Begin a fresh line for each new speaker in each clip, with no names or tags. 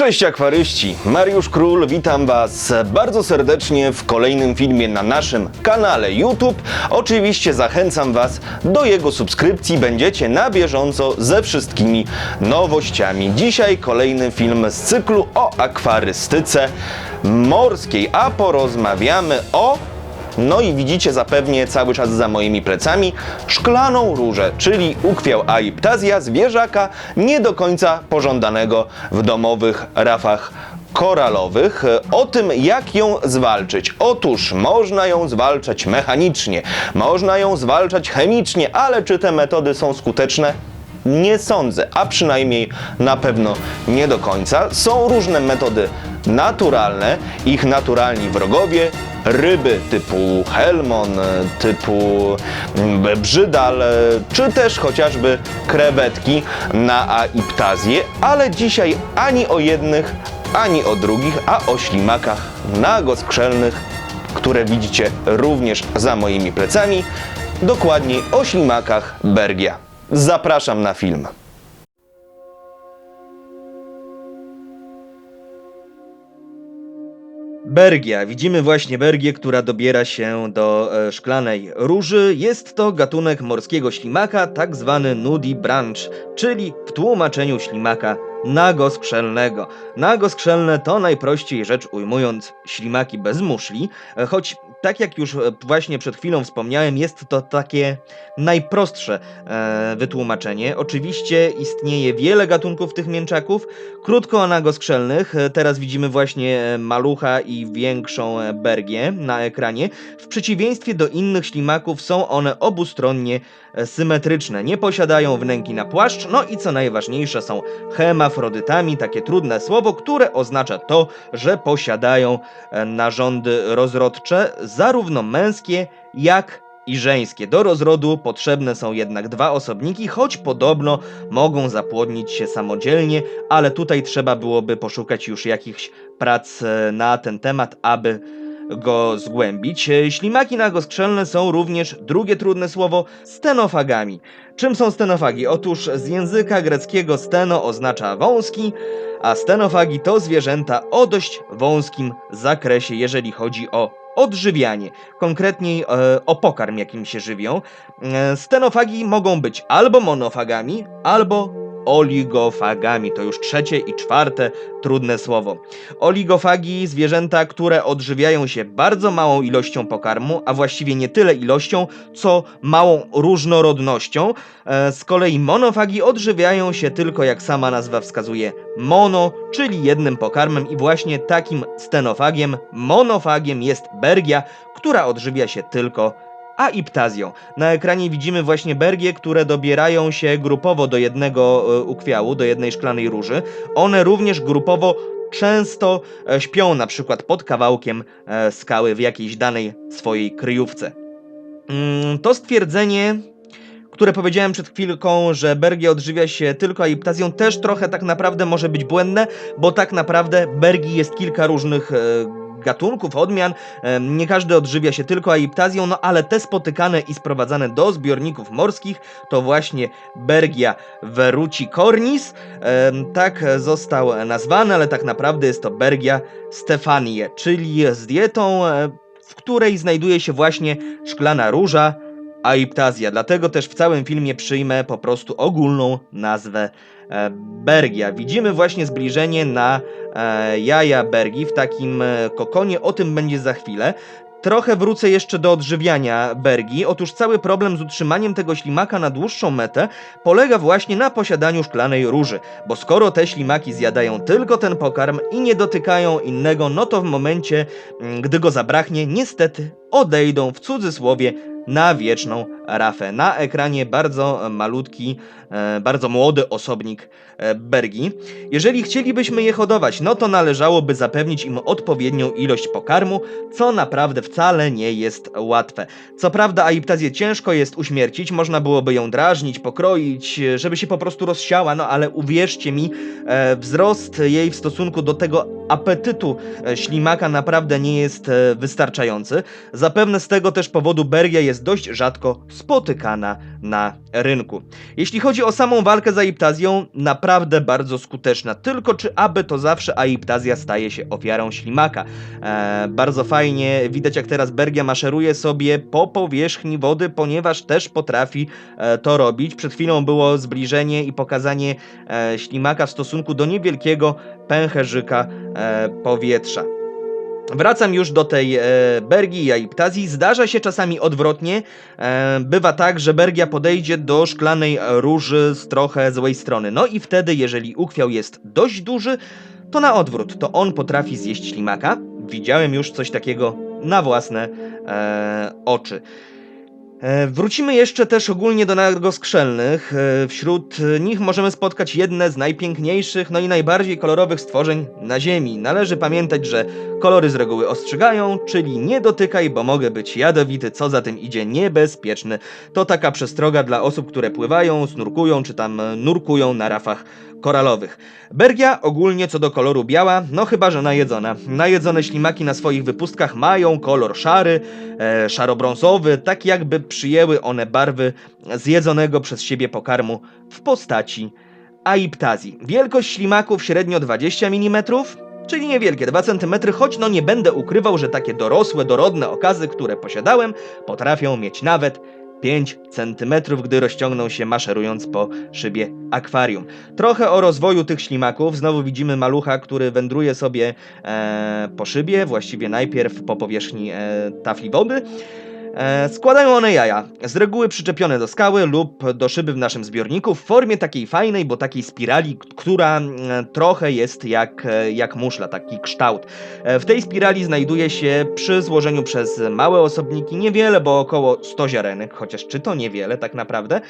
Cześć akwaryści, Mariusz Król, witam Was bardzo serdecznie w kolejnym filmie na naszym kanale YouTube. Oczywiście zachęcam Was do jego subskrypcji, będziecie na bieżąco ze wszystkimi nowościami. Dzisiaj kolejny film z cyklu o akwarystyce morskiej, a porozmawiamy o no i widzicie zapewnie cały czas za moimi plecami szklaną różę, czyli ukwiał aiptazja zwierzaka nie do końca pożądanego w domowych rafach koralowych. O tym, jak ją zwalczyć. Otóż można ją zwalczać mechanicznie, można ją zwalczać chemicznie, ale czy te metody są skuteczne? Nie sądzę, a przynajmniej na pewno nie do końca. Są różne metody naturalne, ich naturalni wrogowie, ryby typu helmon, typu mm, brzydal, czy też chociażby krewetki na aiptazję, ale dzisiaj ani o jednych, ani o drugich, a o ślimakach nagoskrzelnych, które widzicie również za moimi plecami, dokładniej o ślimakach Bergia. Zapraszam na film. Bergia. Widzimy właśnie Bergię, która dobiera się do e, szklanej róży. Jest to gatunek morskiego ślimaka, tak zwany nudi branch, czyli w tłumaczeniu ślimaka nagoskrzelnego. Nagoskrzelne to najprościej rzecz ujmując ślimaki bez muszli, e, choć tak jak już e, właśnie przed chwilą wspomniałem, jest to takie najprostsze e, wytłumaczenie. Oczywiście istnieje wiele gatunków tych mięczaków. Krótko o nagoskrzelnych. E, Teraz widzimy właśnie e, malucha i większą bergię na ekranie. W przeciwieństwie do innych ślimaków są one obustronnie symetryczne. Nie posiadają wnęki na płaszcz, no i co najważniejsze są hemafrodytami, takie trudne słowo, które oznacza to, że posiadają narządy rozrodcze, zarówno męskie, jak i żeńskie. Do rozrodu potrzebne są jednak dwa osobniki, choć podobno mogą zapłodnić się samodzielnie, ale tutaj trzeba byłoby poszukać już jakichś prac e, na ten temat, aby go zgłębić. E, Ślimaki nagoskrzelne są również, drugie trudne słowo, stenofagami. Czym są stenofagi? Otóż z języka greckiego steno oznacza wąski, a stenofagi to zwierzęta o dość wąskim zakresie, jeżeli chodzi o odżywianie, konkretniej e, o pokarm, jakim się żywią. E, stenofagi mogą być albo monofagami, albo oligofagami. To już trzecie i czwarte trudne słowo. Oligofagi, zwierzęta, które odżywiają się bardzo małą ilością pokarmu, a właściwie nie tyle ilością, co małą różnorodnością. E, z kolei monofagi odżywiają się tylko, jak sama nazwa wskazuje, mono, czyli jednym pokarmem i właśnie takim stenofagiem, monofagiem jest bergia, która odżywia się tylko aiptazją. Na ekranie widzimy właśnie bergie, które dobierają się grupowo do jednego e, ukwiału, do jednej szklanej róży. One również grupowo często e, śpią na przykład pod kawałkiem e, skały w jakiejś danej swojej kryjówce. Mm, To stwierdzenie które powiedziałem przed chwilką, że Bergie odżywia się tylko aiptazją, też trochę tak naprawdę może być błędne, bo tak naprawdę Bergi jest kilka różnych gatunków, odmian. Nie każdy odżywia się tylko aiptazją, no ale te spotykane i sprowadzane do zbiorników morskich to właśnie Bergia veruci cornis. E, Tak został nazwany, ale tak naprawdę jest to Bergia stefanie, czyli z dietą, e, w której znajduje się właśnie szklana róża, aiptazja. Dlatego też w całym filmie przyjmę po prostu ogólną nazwę e, Bergia. Widzimy właśnie zbliżenie na e, jaja Bergi w takim e, kokonie, o tym będzie za chwilę. Trochę wrócę jeszcze do odżywiania Bergi. Otóż cały problem z utrzymaniem tego ślimaka na dłuższą metę polega właśnie na posiadaniu szklanej róży, bo skoro te ślimaki zjadają tylko ten pokarm i nie dotykają innego, no to w momencie, mm, gdy go zabraknie, niestety odejdą w cudzysłowie na wieczną rafę. Na ekranie bardzo malutki, e, bardzo młody osobnik e, Bergi. Jeżeli chcielibyśmy je hodować, no to należałoby zapewnić im odpowiednią ilość pokarmu, co naprawdę wcale nie jest łatwe. Co prawda aiptazję ciężko jest uśmiercić, można byłoby ją drażnić, pokroić, żeby się po prostu rozsiała, no ale uwierzcie mi, e, wzrost jej w stosunku do tego apetytu ślimaka naprawdę nie jest wystarczający. Zapewne z tego też powodu Bergia jest dość rzadko spotykana na rynku. Jeśli chodzi o samą walkę z aiptazją, naprawdę bardzo skuteczna. Tylko czy aby to zawsze aiptazja staje się ofiarą ślimaka? E, bardzo fajnie widać jak teraz Bergia maszeruje sobie po powierzchni wody, ponieważ też potrafi e, to robić. Przed chwilą było zbliżenie i pokazanie e, ślimaka w stosunku do niewielkiego pęcherzyka e, powietrza. Wracam już do tej e, Bergii i Aiptazji. Zdarza się czasami odwrotnie. E, bywa tak, że Bergia podejdzie do szklanej róży z trochę złej strony. No i wtedy, jeżeli ukwiał jest dość duży, to na odwrót, to on potrafi zjeść ślimaka. Widziałem już coś takiego na własne e, oczy. E, Wrócimy jeszcze też ogólnie do nagoskrzelnych. E, Wśród nich możemy spotkać jedne z najpiękniejszych, no i najbardziej kolorowych stworzeń na Ziemi. Należy pamiętać, że kolory z reguły ostrzegają, czyli nie dotykaj, bo mogę być jadowity, co za tym idzie niebezpieczny. To taka przestroga dla osób, które pływają, snurkują czy tam nurkują na rafach koralowych. Bergia ogólnie co do koloru biała, no chyba że najedzona. Najedzone ślimaki na swoich wypustkach mają kolor szary, e, szarobrązowy, tak jakby przyjęły one barwy zjedzonego przez siebie pokarmu w postaci aiptazji. Wielkość ślimaków średnio 20 mm, czyli niewielkie 2 cm, choć no nie będę ukrywał, że takie dorosłe, dorodne okazy, które posiadałem, potrafią mieć nawet 5 cm, gdy rozciągną się maszerując po szybie akwarium. Trochę o rozwoju tych ślimaków. Znowu widzimy malucha, który wędruje sobie e, po szybie, właściwie najpierw po powierzchni e, tafli wody. E, składają one jaja, z reguły przyczepione do skały lub do szyby w naszym zbiorniku w formie takiej fajnej, bo takiej spirali, która mm, trochę jest jak, e, jak muszla, taki kształt. E, w tej spirali znajduje się przy złożeniu przez małe osobniki niewiele, bo około 100 ziarenek, chociaż czy to niewiele tak naprawdę.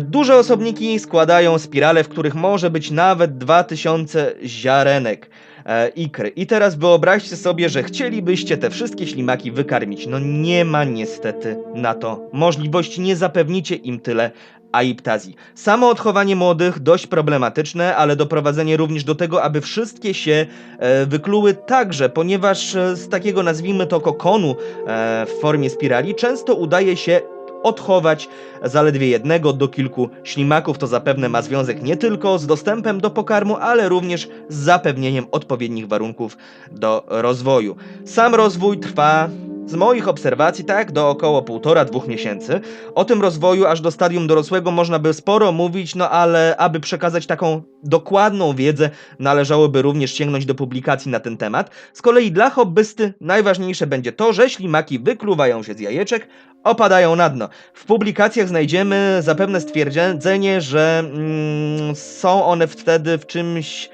Duże osobniki składają spirale, w których może być nawet 2000 ziarenek e, ikry. I teraz wyobraźcie sobie, że chcielibyście te wszystkie ślimaki wykarmić. No nie ma niestety na to możliwości, nie zapewnicie im tyle aiptazji. Samo odchowanie młodych dość problematyczne, ale doprowadzenie również do tego, aby wszystkie się e, wykluły także, ponieważ e, z takiego nazwijmy to kokonu e, w formie spirali często udaje się odchować zaledwie jednego do kilku ślimaków. To zapewne ma związek nie tylko z dostępem do pokarmu, ale również z zapewnieniem odpowiednich warunków do rozwoju. Sam rozwój trwa z moich obserwacji tak do około 1,5-2 miesięcy. O tym rozwoju aż do stadium dorosłego można by sporo mówić, no ale aby przekazać taką dokładną wiedzę, należałoby również sięgnąć do publikacji na ten temat. Z kolei dla hobbysty najważniejsze będzie to, że ślimaki wykluwają się z jajeczek, opadają na dno. W publikacjach znajdziemy zapewne stwierdzenie, że mm, są one wtedy w czymś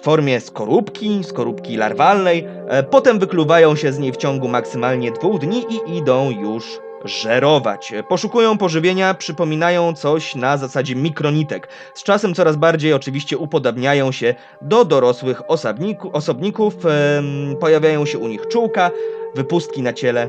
w formie skorupki, skorupki larwalnej, e, potem wykluwają się z niej w ciągu maksymalnie dwóch dni i idą już żerować. E, Poszukują pożywienia, przypominają coś na zasadzie mikronitek. Z czasem coraz bardziej oczywiście upodabniają się do dorosłych osobniku, osobników, em, pojawiają się u nich czółka, wypustki na ciele,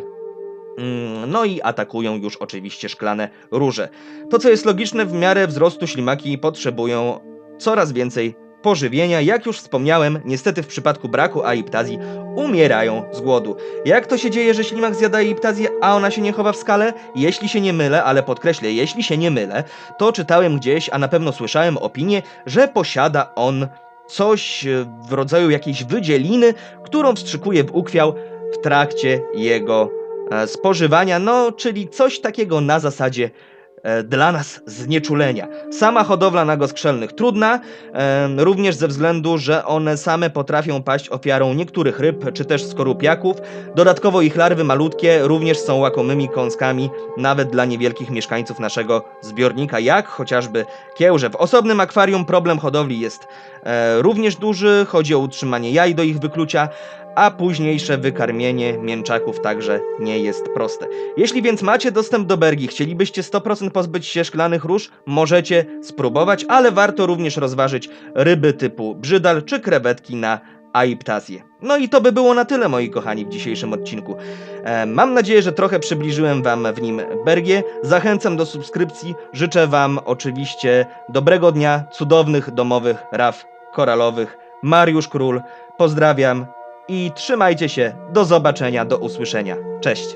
Mm, No i atakują już oczywiście szklane róże. To co jest logiczne, w miarę wzrostu ślimaki potrzebują coraz więcej pożywienia. Jak już wspomniałem, niestety w przypadku braku aiptazji umierają z głodu. Jak to się dzieje, że ślimak zjada aiptazję, a ona się nie chowa w skale? Jeśli się nie mylę, ale podkreślę, jeśli się nie mylę, to czytałem gdzieś, a na pewno słyszałem opinię, że posiada on coś e, w rodzaju jakiejś wydzieliny, którą wstrzykuje w ukwiał w trakcie jego e, spożywania, no czyli coś takiego na zasadzie dla nas znieczulenia. Sama hodowla nagoskrzelnych trudna, e, również ze względu, że one same potrafią paść ofiarą niektórych ryb czy też skorupiaków. Dodatkowo ich larwy malutkie również są łakomymi kąskami nawet dla niewielkich mieszkańców naszego zbiornika, jak chociażby kiełże. W osobnym akwarium problem hodowli jest e, również duży, chodzi o utrzymanie jaj do ich wyklucia, a późniejsze wykarmienie mięczaków także nie jest proste. Jeśli więc macie dostęp do Bergi, chcielibyście 100% pozbyć się szklanych róż, możecie spróbować, ale warto również rozważyć ryby typu brzydal czy krewetki na aiptazję. No i to by było na tyle, moi kochani, w dzisiejszym odcinku. E, mam nadzieję, że trochę przybliżyłem Wam w nim Bergię. Zachęcam do subskrypcji. Życzę Wam oczywiście dobrego dnia, cudownych domowych raf koralowych. Mariusz Król, pozdrawiam i trzymajcie się. Do zobaczenia, do usłyszenia. Cześć.